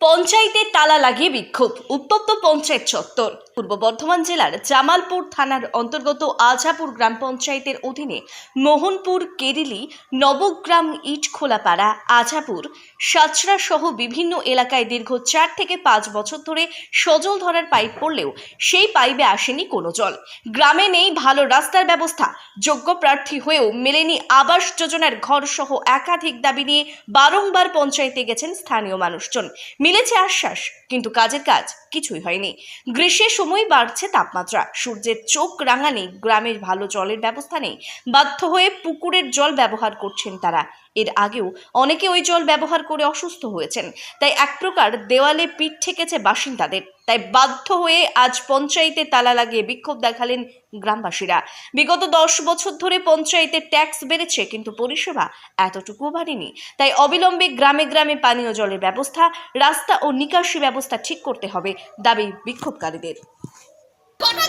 পঞ্চায়েতে তালা লাগিয়ে বিক্ষোভ, উত্তপ্ত পঞ্চায়েত চত্বর। পূর্ব বর্ধমান জেলার জামালপুর থানার অন্তর্গত আজাপুর গ্রাম পঞ্চায়েতের অধীনে মোহনপুর, কেরিলি, নবগ্রাম, ইটখোলাপাড়া, আজাপুর সাচরা সহ বিভিন্ন এলাকায় দীর্ঘ চার থেকে পাঁচ বছর ধরে সজল ধরার পাইপ পড়লেও সেই পাইপে আসেনি কোনো জল। গ্রামে নেই ভালো রাস্তার ব্যবস্থা, যোগ্য প্রার্থী হয়েও মেলেনি আবাস যোজনার ঘর সহ একাধিক দাবি নিয়ে বারংবার পঞ্চায়েতে গেছেন স্থানীয় মানুষজন। মিলেছে আশ্বাস, কিন্তু কাজের কাজ কিছুই হয়নি। গ্রীষ্মের সময় বাড়ছে তাপমাত্রা, সূর্যের চোখ রাঙা নেই গ্রামের ভালো জলের ব্যবস্থা নেই, বাধ্য হয়ে পুকুরের জল ব্যবহার করছেন তারা। এর আগেও অনেকে ওই জল ব্যবহার করে অসুস্থ হয়েছেন, তাই এক প্রকার দেওয়ালে পিঠ ঠেকেছে বাসিন্দাদের। তাই বাধ্য হয়ে আজ পঞ্চায়েতে তালা লাগিয়ে বিক্ষোভ দেখালেন গ্রামবাসীরা। বিগত দশ বছর ধরে পঞ্চায়েতের ট্যাক্স বেড়েছে, কিন্তু পরিষেবা এতটুকুও বাড়েনি। তাই অবিলম্বে গ্রামে গ্রামে পানীয় জলের ব্যবস্থা, রাস্তা ও নিকাশি ব্যবস্থা ঠিক করতে হবে দাবি বিক্ষোভকারীদের।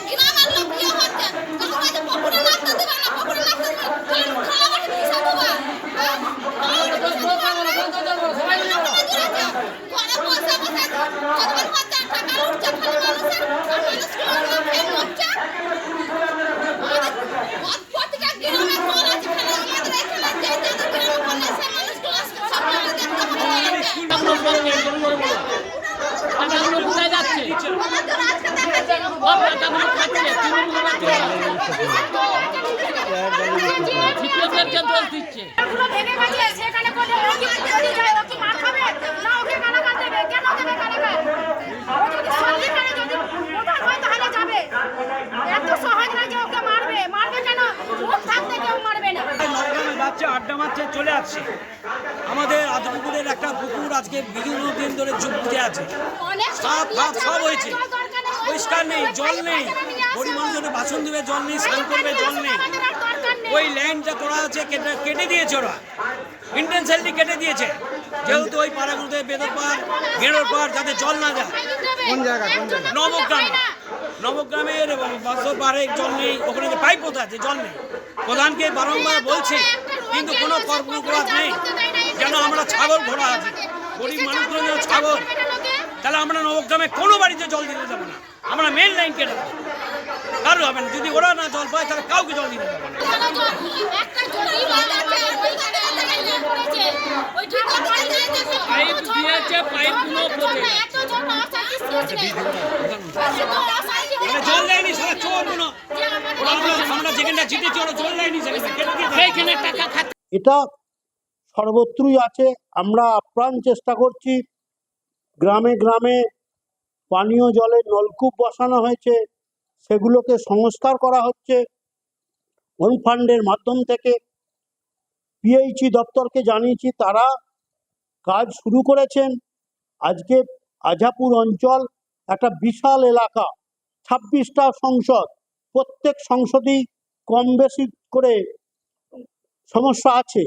গ্রামের লোক বিয়ে হচ্ছে না দেবে না খালা মাঠে দিশা দেবে হ্যাঁ খালা মাঠে দিশা দেবে ঘরে বসে বসে কতবার বাচ্চা টাকা উঠছে খালি মানুষের আর মানুষগুলো ফেল হচ্ছে আমাদের প্রত্যেকটা গ্রামে কল আছে খালি আমাদের এখানে যে যাদের গ্রামে কল আছে মানুষগুলো সব টাকা দেখতে হবে টাকাগুলো কোথায় যাচ্ছে আমাদের আজকে দেখাচ্ছি সব টাকাগুলো খাচ্ছে তৃণমূল শিক্ষকদেরকে দোষ দিচ্ছে পুরো ভেঙে গেছে সেখানে কোনো কি যদি যায় কি মার খাবে? না ওকে গালাগাল দেবে। কেন দেবে? গালাগাল ও যদি সত্যিকারে যদি প্রধান হয় তাহলে যাবে। এত সহজ না যে ওকে মারবে। মারবে কেন? মুখ থাকতে কেউ মারবে না। যাচ্ছে আড্ডা মারছে চলে আসছে। আমাদের আদিপুকুরের একটা পুকুর আজকে বিভিন্ন দিন ধরে চুপ বুঝে আছে। সাপ ফাপ সব হয়েছে। পরিষ্কার নেই জল নেই। পাইখানা নিয়ে আসে গরিব বাসন দেবে জল নেই স্নান করবে জল নেই। ওই লাইনটা করা আছে কেটে কেটে দিয়েছে ওরা। ইন্টেনশনালি কেটে দিয়েছে। যেহেতু ওই পাড়াগুলোতে বেদর পাড় গেঁড়োর পাড় যাতে জল না যায়। কোন জায়গা কোন জায়গা? নবগ্রাম। নবগ্রামের এবং বাসর পাড়ে জল নেই। ওখানে যে পাইপ কোথা আছে জল নেই। প্রধানকে বারংবার বলছে কিন্তু কোনো কর্মকলাপ নেই। যেন আমরা ছাগল ঘোড়া আছে। গরিব মানুষগুলো যেন ছাগল। তাহলে আমরা নবগ্রামে কোনো বাড়িতে জল দিতে যাব না। আমরা মেন লাইন কেটে দেবো। কারও হবে না। যদি ওরা না জল পায় তাহলে কাউকে জল দিতে যাব না একটা জমি বাদ আছে ওইখানে একটা ইয়ে করেছে ওই ঠিক কথা পাইপ দিয়েছে পাইপগুলো পড়ে এত জল আসা কি শেষ নেই জল। দেয়নি সারা চোর কোনো আমরা- আমরা যেখানটা জিতেছি ওরা জল দেয়নি সেখানে কেটে দিয়ে সেইখানে টাকা খাচ্ছে। এটা সর্বত্রই আছে। আমরা আপ্রাণ চেষ্টা করছি। গ্রামে গ্রামে পানীয় জলের নলকূপ বসানো হয়েছে। সেগুলোকে সংস্কার করা হচ্ছে। ওন ফান্ডের মাধ্যম থেকে পিএইচই দপ্তরকে জানিয়েছি তারা কাজ শুরু করেছেন। আজকে আজাপুর অঞ্চল একটা বিশাল এলাকা, ছাব্বিশটা সংসদ, প্রত্যেক সংসদেই কম বেশি করে সমস্যা আছে,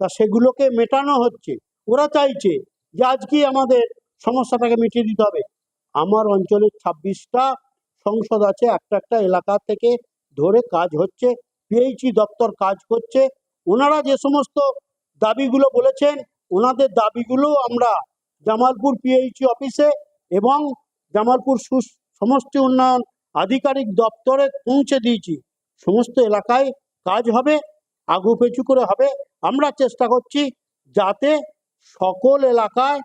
তা সেগুলোকে মেটানো হচ্ছে। ওরা চাইছে যে আজকেই আমাদের সমস্যাটাকে মিটিয়ে দিতে হবে। আমার অঞ্চলের ছাব্বিশটা সংসদ আছে, একটা একটা এলাকা থেকে ধরে কাজ হচ্ছে, পিএইচই দপ্তর কাজ করছে। ওনারা যে সমস্ত দাবিগুলো বলেছেন ওনাদের দাবিগুলো আমরা জামালপুর পিএইচি অফিসে এবং জামালপুর সমষ্টি উন্নয়ন আধিকারিক দপ্তরে পৌঁছে দিয়েছি। সমস্ত এলাকায় কাজ হবে, আগু পেঁচু করে হবে। আমরা চেষ্টা করছি যাতে সকল এলাকায়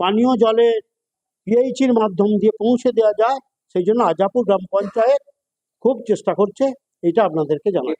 পানীয় জলের পিএইচির মাধ্যম দিয়ে পৌঁছে দেওয়া যায়। সেই জন্য আজাপুর গ্রাম পঞ্চায়েত খুব চেষ্টা করছে, এটা আপনাদেরকে জানাই